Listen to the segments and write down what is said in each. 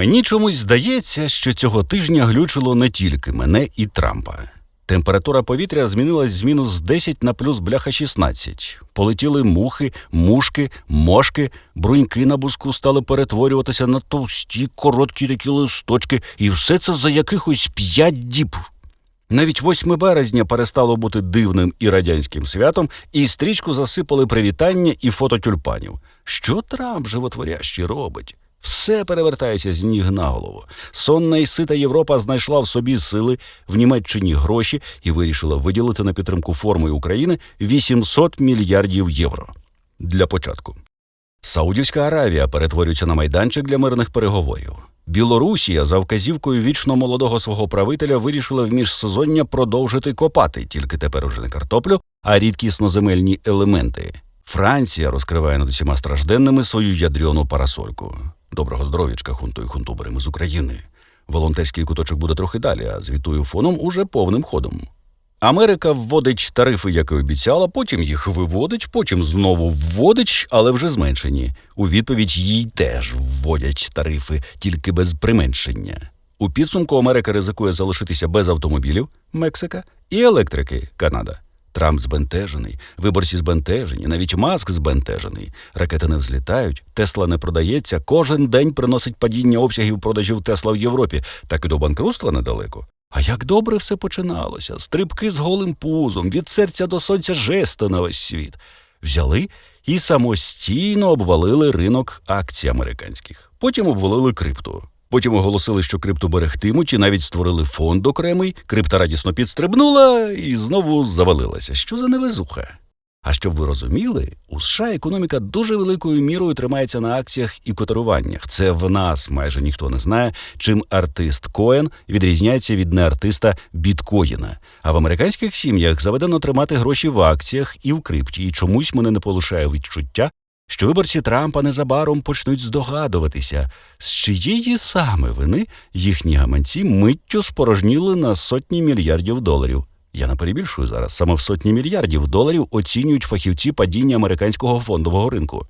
Мені чомусь здається, що цього тижня глючило не тільки мене і Трампа. Температура повітря змінилась з мінус 10 на плюс бляха 16. Полетіли мухи, мушки, мошки, бруньки на буску стали перетворюватися на товсті, короткі такі листочки, і все це за якихось п'ять діб. Навіть 8 березня перестало бути дивним і радянським святом, і стрічку засипали привітання і фото тюльпанів. Що Трамп животворящий робить? Все перевертається з ніг на голову. Сонна і сита Європа знайшла в собі сили в Німеччині гроші і вирішила виділити на підтримку форми України 800 мільярдів євро. Для початку. Саудівська Аравія перетворюється на майданчик для мирних переговорів. Білорусія за вказівкою вічно молодого свого правителя вирішила в міжсезоння продовжити копати, тільки тепер уже не картоплю, а рідкісноземельні елементи. Франція розкриває над усіма стражденними свою ядріону парасольку. Доброго здоров'ячка, хунту і хунтуберами з України. Волонтерський куточок буде трохи далі, а звітую фоном уже повним ходом. Америка вводить тарифи, як і обіцяла, потім їх виводить, потім знову вводить, але вже зменшені. У відповідь їй теж вводять тарифи, тільки без применшення. У підсумку Америка ризикує залишитися без автомобілів Мексика і електрики Канада. Трамп збентежений, виборці збентежені, навіть маск збентежений. Ракети не взлітають, Тесла не продається. Кожен день приносить падіння обсягів продажів Тесла в Європі, так і до банкрутства недалеко. А як добре все починалося, стрибки з голим пузом, від серця до сонця жести на весь світ. Взяли і самостійно обвалили ринок акцій американських. Потім обвалили крипту. Потім оголосили, що крипту берегтимуть, і навіть створили фонд окремий. Крипта радісно підстрибнула і знову завалилася. Що за невезуха? А щоб ви розуміли, у США економіка дуже великою мірою тримається на акціях і котируваннях. Це в нас майже ніхто не знає, чим артист Коен відрізняється від неартиста біткоїна. А в американських сім'ях заведено тримати гроші в акціях і в крипті. І чомусь мене не полишає відчуття, що виборці Трампа незабаром почнуть здогадуватися, з чиєї саме вини їхні гаманці миттю спорожніли на сотні мільярдів доларів. Я не перебільшую зараз. Саме в сотні мільярдів доларів оцінюють фахівці падіння американського фондового ринку.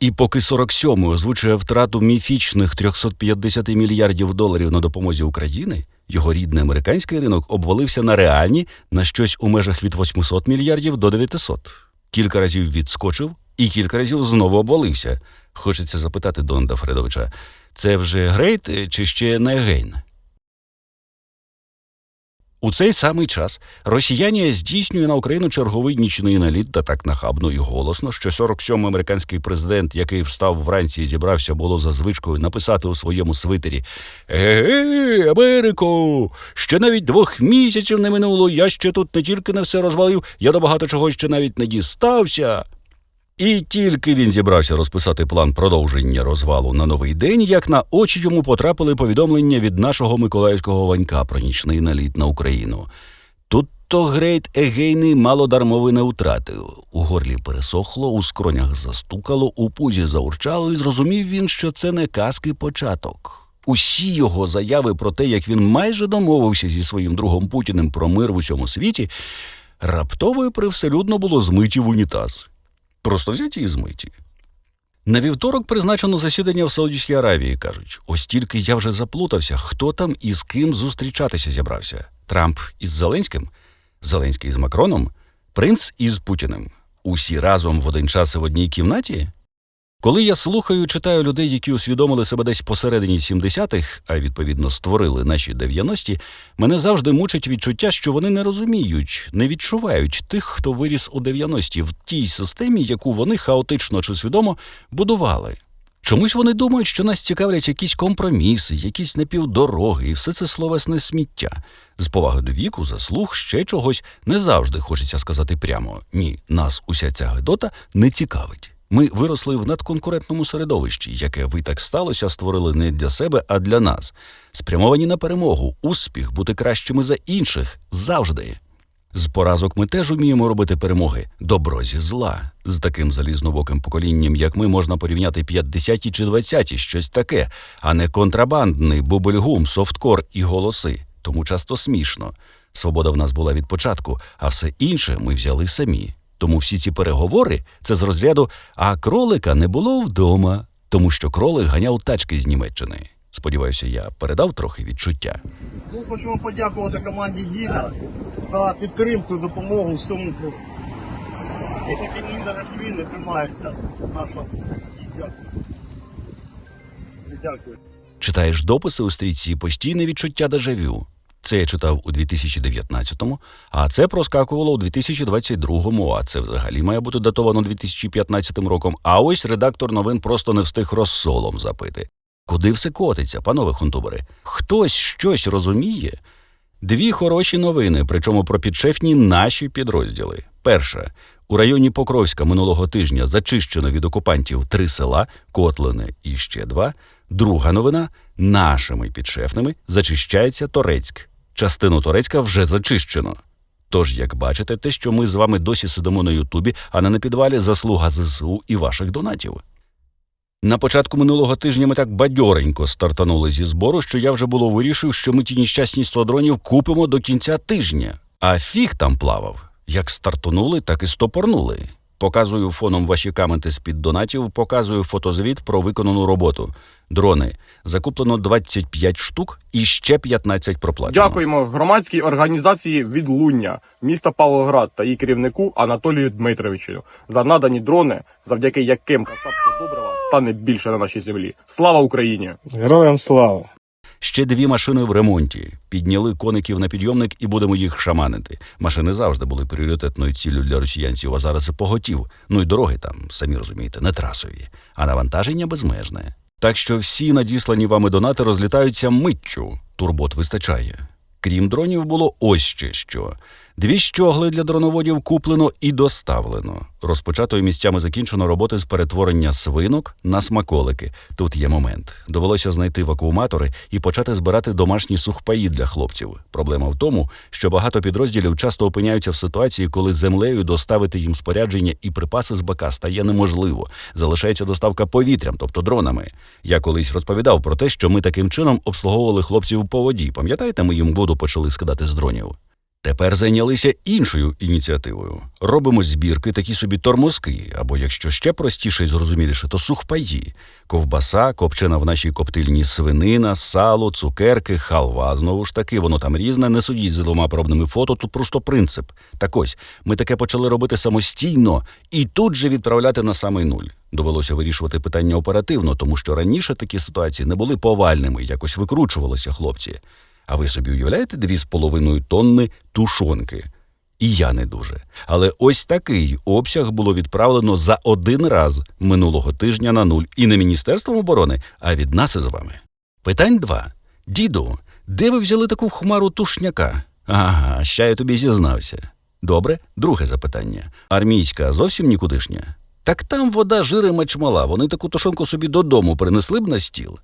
І поки 47-й озвучує втрату міфічних 350 мільярдів доларів на допомозі України, його рідний американський ринок обвалився на реальні на щось у межах від 800 мільярдів до 900. Кілька разів відскочив і кілька разів знову обвалився. Хочеться запитати Донда Фредовича, це вже грейт чи ще не гейн? У цей самий час Росіянія здійснює на Україну черговий нічний наліт та так нахабно і голосно, що 47-й американський президент, який встав вранці і зібрався, було за звичкою написати у своєму свитері Ге, Америко! Ще навіть двох місяців не минуло. Я ще тут не тільки не все розвалив, я до багато чого ще навіть не дістався. І тільки він зібрався розписати план продовження розвалу на новий день, як на очі йому потрапили повідомлення від нашого миколаївського ванька про нічний наліт на Україну. Тут то грейт Егейний мало дармови не втратив. У горлі пересохло, у скронях застукало, у пузі заурчало, і зрозумів він, що це не казки початок. Усі його заяви про те, як він майже домовився зі своїм другом Путіним про мир в усьому світі, раптово і привселюдно було змиті в унітаз. Просто взяті і змиті. На вівторок призначено засідання в Саудівській Аравії. кажуть, ось тільки я вже заплутався, хто там і з ким зустрічатися зібрався. Трамп із Зеленським, Зеленський з Макроном, принц із Путіним. Усі разом в один час і в одній кімнаті. Коли я слухаю, читаю людей, які усвідомили себе десь посередині 70-х, а відповідно створили наші 90-ті, мене завжди мучить відчуття, що вони не розуміють, не відчувають тих, хто виріс у 90-ті в тій системі, яку вони хаотично чи свідомо будували. Чомусь вони думають, що нас цікавлять якісь компроміси, якісь напівдороги, і все це словесне сміття. З поваги до віку, заслуг, ще чогось не завжди хочеться сказати прямо ні, нас уся ця гедота не цікавить. Ми виросли в надконкурентному середовищі, яке ви так сталося, створили не для себе, а для нас, спрямовані на перемогу, успіх, бути кращими за інших завжди. З поразок ми теж уміємо робити перемоги, добро зі зла. З таким залізнобоким поколінням, як ми, можна порівняти 50-ті чи 20-ті, щось таке, а не контрабандний бубельгум, софткор і голоси. Тому часто смішно. Свобода в нас була від початку, а все інше ми взяли самі. Тому всі ці переговори це з розряду, а кролика не було вдома, тому що кролик ганяв тачки з Німеччини. Сподіваюся, я передав трохи відчуття. Ну, хочемо подякувати команді Діна за підтримку, допомогу всьому. Країни тримаються наша. Дякую. Дякую. Читаєш дописи у стрічці постійне відчуття дежавю. Це я читав у 2019-му, а це проскакувало у 2022-му, а це взагалі має бути датовано 2015 роком. А ось редактор новин просто не встиг розсолом запити. Куди все котиться, панове хунтубери? Хтось щось розуміє? Дві хороші новини, причому про підшефні наші підрозділи. Перша. У районі Покровська минулого тижня зачищено від окупантів три села, Котлине і ще два. Друга новина нашими підшефними зачищається Торецьк. Частину Торецька вже зачищено. Тож, як бачите, те, що ми з вами досі сидимо на Ютубі, а не на підвалі, заслуга ЗСУ і ваших донатів. На початку минулого тижня ми так бадьоренько стартанули зі збору, що я вже було вирішив, що ми ті нещасні 100 дронів купимо до кінця тижня. А фіг там плавав. Як стартанули, так і стопорнули. Показую фоном ваші каменти з-під донатів, показую фотозвіт про виконану роботу. Дрони закуплено 25 штук і ще 15 проплачено. Дякуємо громадській організації Відлуння міста Павлоград та її керівнику Анатолію Дмитровичу за надані дрони, завдяки яким кацапського добрива стане більше на нашій землі. Слава Україні! Героям слава! Ще дві машини в ремонті. Підняли коників на підйомник і будемо їх шаманити. Машини завжди були пріоритетною ціллю для росіянців, а зараз і поготів. Ну і дороги там, самі розумієте, не трасові, а навантаження безмежне. Так що всі надіслані вами донати розлітаються миттю. Турбот вистачає. Крім дронів, було ось ще що. Дві щогли для дроноводів куплено і доставлено. Розпочатою місцями закінчено роботи з перетворення свинок на смаколики. Тут є момент. Довелося знайти вакууматори і почати збирати домашні сухпаї для хлопців. Проблема в тому, що багато підрозділів часто опиняються в ситуації, коли землею доставити їм спорядження і припаси з БК стає неможливо. Залишається доставка повітрям, тобто дронами. Я колись розповідав про те, що ми таким чином обслуговували хлопців по воді. Пам'ятаєте, ми їм воду почали скидати з дронів? Тепер зайнялися іншою ініціативою. Робимо збірки, такі собі тормозки, або якщо ще простіше і зрозуміліше, то сухпаї, ковбаса, копчена в нашій коптильні свинина, сало, цукерки, халва. Знову ж таки, воно там різне. Не судіть за двома пробними фото. Тут просто принцип. Так ось ми таке почали робити самостійно і тут же відправляти на самий нуль. Довелося вирішувати питання оперативно, тому що раніше такі ситуації не були повальними, якось викручувалися хлопці. А ви собі уявляєте дві з половиною тонни тушонки? І я не дуже. Але ось такий обсяг було відправлено за один раз минулого тижня на нуль. І не Міністерством оборони, а від нас із вами. Питань два. Діду, де ви взяли таку хмару тушняка? Ага, ще я тобі зізнався. Добре, друге запитання. Армійська зовсім нікудишня? Так там вода жири мечмала, вони таку тушонку собі додому принесли б на стіл.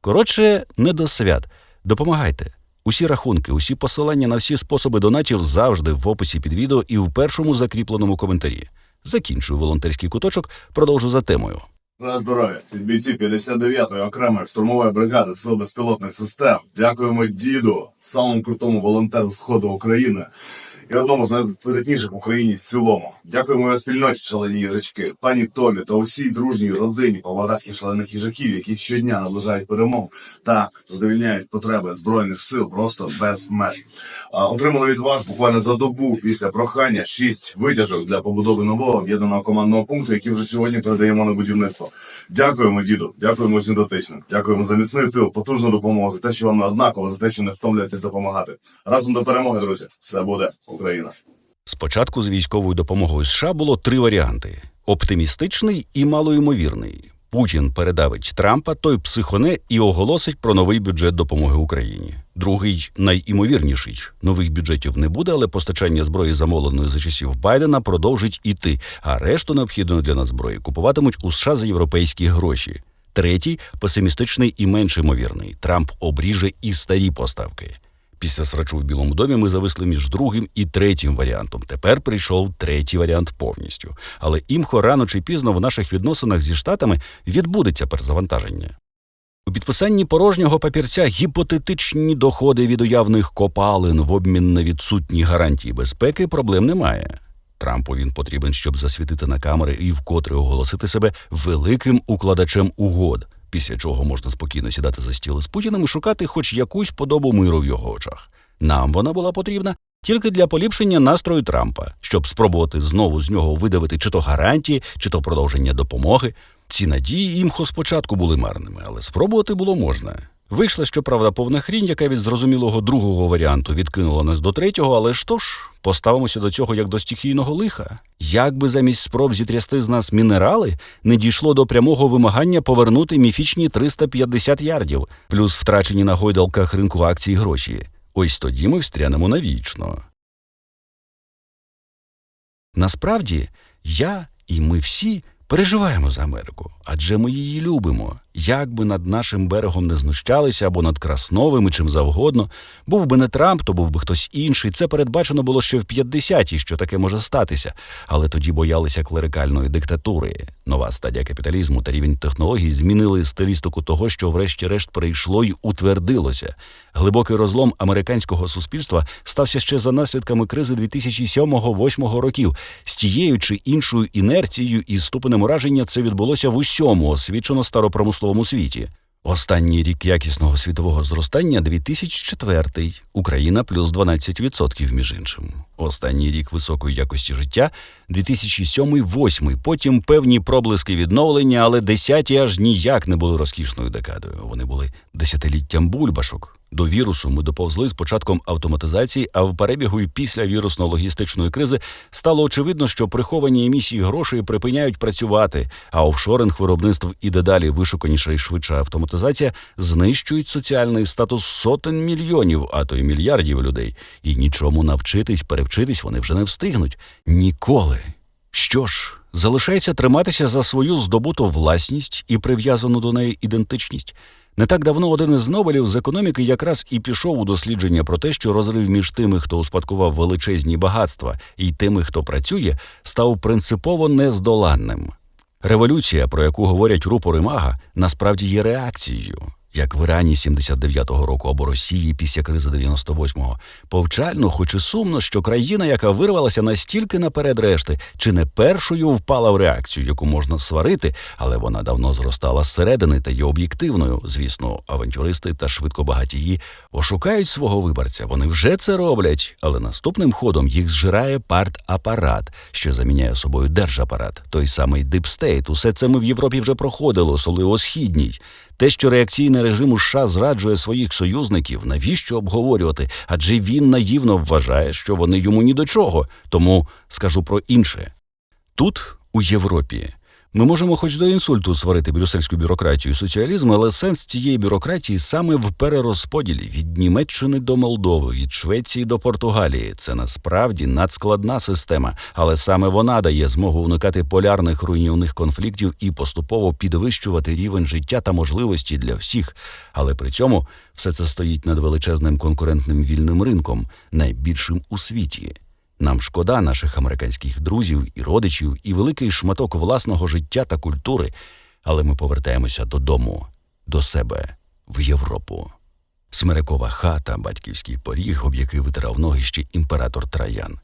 Коротше, не до свят. Допомагайте. Усі рахунки, усі посилання на всі способи донатів завжди в описі під відео і в першому закріпленому коментарі. Закінчую волонтерський куточок, продовжу за темою. На здоров'я від бійці 59-ї окремої штурмової бригади сил безпілотних систем. Дякуємо діду, самому крутому волонтеру сходу України і одному з найвидатніших в Україні в цілому. Дякуємо його спільноті шалені їжачки, пані Томі та усій дружній родині павлоградських шалених їжаків, які щодня наближають перемогу та задовільняють потреби збройних сил просто без меж. Отримали від вас буквально за добу після прохання шість витяжок для побудови нового об'єднаного командного пункту, який вже сьогодні передаємо на будівництво. Дякуємо, діду, дякуємо всім дотичним. Дякуємо за міцний тил, потужну допомогу, за те, що вам не однаково, за те, що не втомлюєтесь допомагати. Разом до перемоги, друзі. Все буде Україна. Спочатку з військовою допомогою США було три варіанти: оптимістичний і малоймовірний. Путін передавить Трампа, той психоне і оголосить про новий бюджет допомоги Україні. Другий найімовірніший нових бюджетів не буде, але постачання зброї, замовленої за часів Байдена, продовжить іти. А решту необхідної для нас зброї купуватимуть у США за європейські гроші. Третій песимістичний і менш ймовірний. Трамп обріже і старі поставки. Після срачу в Білому домі ми зависли між другим і третім варіантом. Тепер прийшов третій варіант повністю. Але імхо рано чи пізно в наших відносинах зі штатами відбудеться перезавантаження. У підписанні порожнього папірця гіпотетичні доходи від уявних копалин в обмін на відсутні гарантії безпеки проблем немає. Трампу він потрібен, щоб засвітити на камери і вкотре оголосити себе великим укладачем угод. Після чого можна спокійно сідати за стіл з Путіним і шукати хоч якусь подобу миру в його очах. Нам вона була потрібна тільки для поліпшення настрою Трампа, щоб спробувати знову з нього видавити чи то гарантії, чи то продовження допомоги. Ці надії імхо спочатку були марними, але спробувати було можна. Вийшла, щоправда, повна хрінь, яка від зрозумілого другого варіанту відкинула нас до третього, але то ж, поставимося до цього як до стихійного лиха. Як би замість спроб зітрясти з нас мінерали не дійшло до прямого вимагання повернути міфічні 350 ярдів, плюс втрачені на гойдалках ринку акцій гроші. Ось тоді ми встрянемо навічно. Насправді, я і ми всі переживаємо за Америку, адже ми її любимо. Як би над нашим берегом не знущалися або над Красновим і чим завгодно, був би не Трамп, то був би хтось інший. Це передбачено було ще в 50-ті, що таке може статися. Але тоді боялися клерикальної диктатури. Нова стадія капіталізму та рівень технологій змінили стилістику того, що врешті-решт прийшло й утвердилося. Глибокий розлом американського суспільства стався ще за наслідками кризи 2007-2008 років. З тією чи іншою інерцією і ступенем ураження це відбулося в усьому освічено старопромисловому світі. Останній рік якісного світового зростання 2004, Україна плюс 12% між іншим. Останній рік високої якості життя 2007-2008, потім певні проблиски відновлення, але десяті аж ніяк не були розкішною декадою. Вони були десятиліттям бульбашок. До вірусу ми доповзли з початком автоматизації, а в перебігу і після вірусно-логістичної кризи стало очевидно, що приховані емісії грошей припиняють працювати, а офшоринг виробництв і дедалі вишуканіша і швидша автоматизація знищують соціальний статус сотень мільйонів, а то й мільярдів людей. І нічому навчитись, перевчитись вони вже не встигнуть ніколи. Що ж, залишається триматися за свою здобуту власність і прив'язану до неї ідентичність. Не так давно один із Нобелів з економіки якраз і пішов у дослідження про те, що розрив між тими, хто успадкував величезні багатства, і тими, хто працює, став принципово нездоланним. Революція, про яку говорять рупори мага, насправді є реакцією. Як в Ірані 79-го року або Росії після кризи 98-го. Повчально, хоч і сумно, що країна, яка вирвалася настільки наперед решти, чи не першою впала в реакцію, яку можна сварити, але вона давно зростала зсередини та є об'єктивною. Звісно, авантюристи та швидкобагатії ошукають свого виборця. Вони вже це роблять, але наступним ходом їх зжирає партапарат, що заміняє собою держапарат, той самий дипстейт. Усе це ми в Європі вже проходили, особливо східній. Те, що реакційний режим у США зраджує своїх союзників, навіщо обговорювати? Адже він наївно вважає, що вони йому ні до чого. Тому скажу про інше. Тут, у Європі, ми можемо хоч до інсульту сварити брюссельську бюрократію і соціалізм, але сенс цієї бюрократії саме в перерозподілі від Німеччини до Молдови, від Швеції до Португалії. Це насправді надскладна система, але саме вона дає змогу уникати полярних руйнівних конфліктів і поступово підвищувати рівень життя та можливості для всіх. Але при цьому все це стоїть над величезним конкурентним вільним ринком, найбільшим у світі. Нам шкода наших американських друзів і родичів і великий шматок власного життя та культури, але ми повертаємося додому, до себе, в Європу. Смирекова хата, батьківський поріг, об який витирав ноги ще імператор Траян.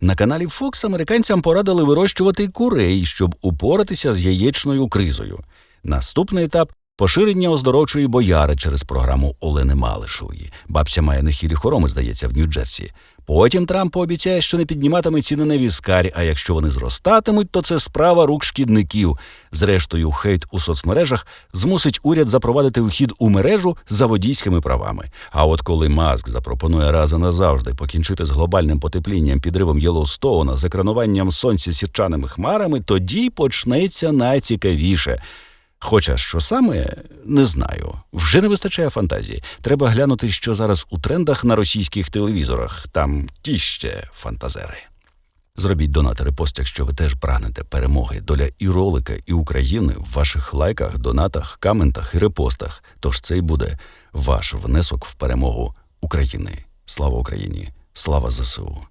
На каналі Fox американцям порадили вирощувати курей, щоб упоратися з яєчною кризою. Наступний етап поширення оздоровчої бояри через програму Олени Малишової. Бабця має нехилі хороми, здається, в Нью-Джерсі. Потім Трамп пообіцяє, що не підніматиме ціни на віскарі, а якщо вони зростатимуть, то це справа рук шкідників. Зрештою, хейт у соцмережах змусить уряд запровадити вхід у мережу за водійськими правами. А от коли Маск запропонує раз і назавжди покінчити з глобальним потеплінням, підривом Єлоустоуна, з екрануванням сонця сірчаними хмарами, тоді почнеться найцікавіше. Хоча що саме не знаю. Вже не вистачає фантазії. Треба глянути, що зараз у трендах на російських телевізорах. Там ті ще фантазери. Зробіть донат репост, якщо ви теж прагнете перемоги. Доля і ролика, і України в ваших лайках, донатах, каментах і репостах. Тож це й буде ваш внесок в перемогу України. Слава Україні! Слава ЗСУ!